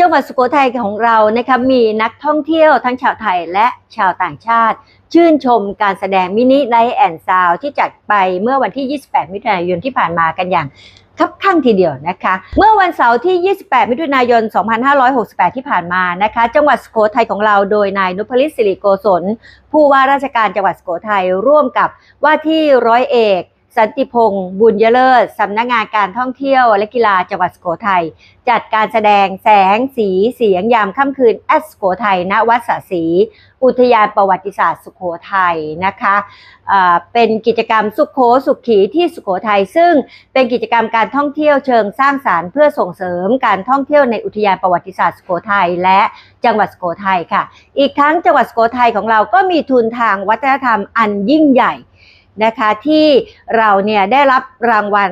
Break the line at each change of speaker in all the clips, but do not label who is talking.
จังหวัดสุโขทัยของเรานะคะมีนักท่องเที่ยวทั้งชาวไทยและชาวต่างชาติ ชื่นชมการแสดงมินิไลท์แอนด์ซาวที่จัดไปเมื่อวันที่ 28 มิถุนายนที่ผ่านมากันอย่างคับข้างทีเดียวนะคะ เมื่อวันเสาร์ที่ 28 มิถุนายน 2568 ที่ผ่านมานะคะ จังหวัดสุโขทัยของเราโดยนายนุพลิตสิริโกศลผู้ว่าราชการจังหวัดสุโขทัยร่วมกับว่าที่ร้อยเอก สันติพงศ์บุญยเลิศสำนักงานการท่องเที่ยวและกีฬาจังหวัดสุโขทัยจัดการแสดงแสงสีเสียงยามค่ำคืนแอดสุโขทัยณวัดสศรีอุทยานประวัติศาสตร์สุโขทัยนะคะอ่าเป็นกิจกรรมสุขโขสุขขีที่สุโขทัยซึ่งเป็นกิจกรรมการท่องเที่ยวเชิงสร้างสารรค์เพื่อส่งเสริมการท่องเที่ยวในอุทยานประวัติศาสตร์สุโขทัยและจังหวัดสุโขทัยค่ะ อีกทั้งจังหวัดสุโขทัยของเราก็มีทุนทางวัฒนธรรมอันยิ่งใหญ่ นะคะที่เราเนี่ยได้รับรางวัล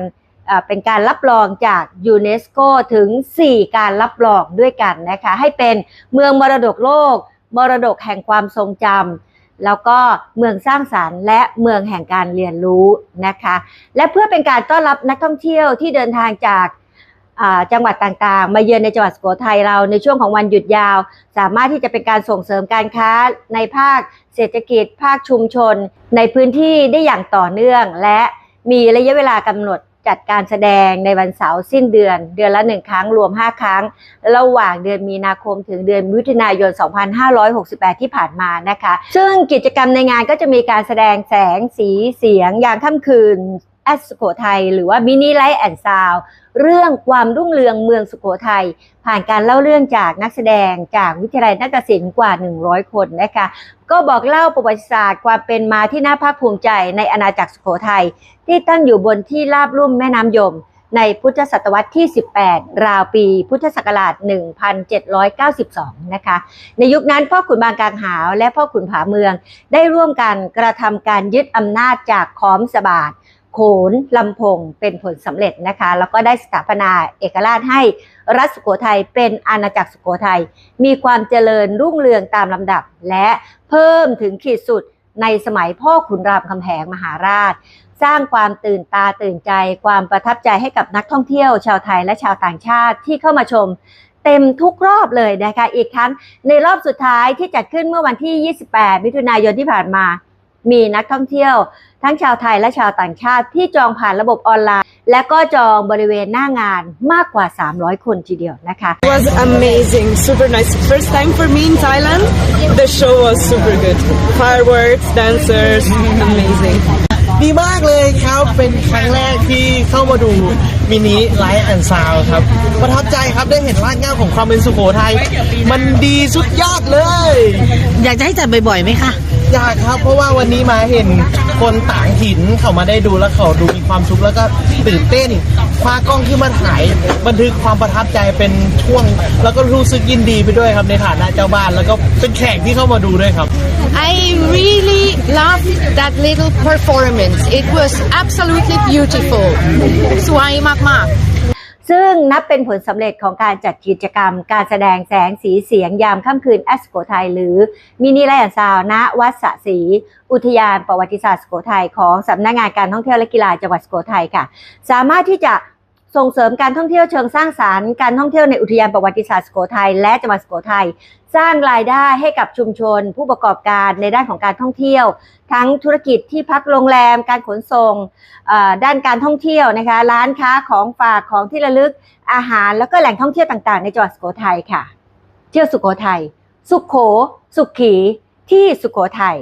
เป็นการรับรองจากยูเนสโกถึง 4 การรับรองด้วยกันนะคะ ให้เป็นเมืองมรดกโลก มรดกแห่งความทรงจำแล้วก็เมืองสร้างสารรค์และเมืองแห่งการเรียนรู้นะคะ และเพื่อเป็นการต้อนรับนักท่องเที่ยวที่เดินทางจาก จังหวัดต่างๆ มาเยือนในจังหวัดสุโขทัยเราในช่วงของวันหยุดยาว สามารถที่จะเป็นการส่งเสริมการค้าในภาคเศรษฐกิจ ภาคชุมชน ในพื้นที่ได้อย่างต่อเนื่อง และมีระยะเวลากำหนดจัดการแสดงในวันเสาร์สิ้นเดือน เดือนละหนึ่งครั้งรวม 5 ครั้ง ระหว่างเดือนมีนาคมถึงเดือนมิถุนายน 2568 ที่ผ่านมานะคะ ซึ่งกิจกรรมในงานก็จะมีการแสดงแสงสีเสียงยามค่ำคืน แอดสุโขทัยหรือว่ามินิไลท์แอนด์ซาวเรื่องความรุ่งเรืองเมืองสุโขทัยผ่านการเล่าเรื่องจากนักแสดงจากวิทยาลัยนาฏศิลป์กว่า 100 คนนะคะก็บอกเล่าประวัติศาสตร์ความเป็นมาที่น่าภาคภูมิใจในอาณาจักรสุโขทัยที่ตั้งอยู่บนที่ราบลุ่มแม่น้ำยม ในพุทธศตวรรษที่ 18 ราวปี พุทธศักราช 1792 นะคะ ในยุคนั้นพ่อขุนบางกลางหาวและพ่อขุนผาเมืองได้ร่วมกันกระทำการยึดอำนาจจากขอมสบาท โขนลำพงเป็นผลสำเร็จนะคะ แล้วก็ได้สถาปนาเอกราชให้รัฐสุโขทัยเป็นอาณาจักรสุโขทัยมีความเจริญรุ่งเรืองตามลำดับ และเพิ่มถึงขีดสุดในสมัยพ่อขุนรามคำแหงมหาราช สร้างความตื่นตาตื่นใจ ความประทับใจให้กับนักท่องเที่ยว ชาวไทยและชาวต่างชาติที่เข้ามาชมเต็มทุกรอบเลยนะคะ อีกทั้งในรอบสุดท้ายที่จัดขึ้นเมื่อวันที่ 28 มิถุนายนที่ผ่านมา มีนักท่องเที่ยว ทั้งชาวไทยและชาวต่างชาติที่จองผ่านระบบออนไลน์ และก็จองบริเวณหน้างานมากกว่า 300 คนทีเดียวนะคะ
It was amazing, super nice. First time for me in Thailand. The show was super good. Fireworks, dancers, amazing.
ดีมากเลยครับ เป็นครั้งแรกที่เข้ามาดูมินิไลท์แอนด์ซาวครับ ประทับใจครับได้เห็นรากเหง้าของความเป็นสุโขทัย มันดีสุดยอดเลย
อยากจะให้จัดบ่อยๆไหมคะ
อยากครับ เพราะว่าวันนี้มาเห็นคนต่างถิ่นเขามาได้ดูแล้วเขาดูมีความสุขแล้วก็ตื่นเต้นคว้ากล้องขึ้นมาถ่ายบันทึกความประทับใจเป็นช่วง แล้วก็รู้สึกยินดีไปด้วยครับในฐานะเจ้าบ้านแล้วก็เป็นแขกที่เข้ามาดูด้วยครับ
I really loved that little performance. It was absolutely beautiful. สวยมากๆ
ซึ่งนับเป็นผลสำเร็จของการจัดกิจกรรม การแสดงแสงสีเสียงยามค่ำคืนแอสโกไทย หรือมินิไลท์แอนด์ซาวณวัดสะศรีอุทยานประวัติศาสตร์สโกไทย ของสำนักงานการท่องเที่ยวและกีฬาจังหวัดสโกไทยค่ะ สามารถที่จะ ส่งเสริมการท่องเที่ยวเชิงสร้างสารรค์การท่องเที่ยวในอุทยานประวัติศาสตร์สุโขทัยและจังหวัดสุโขทัยสร้างรายได้ให้กับชุมชน ผู้ประกอบการในด้านของการท่องเที่ยว ทั้งธุรกิจที่พักโรงแรม การขนส่งด้านการท่องเที่ยวนะคะร้านค้าของฝากของที่ระลึกอาหารแล้วก็แหล่งท่องเที่ยวต่างๆ ในจังหวัดสุโขทัยค่ะ เที่ยวสุโขทัยสุขโข สุขขีที่สุโขทัย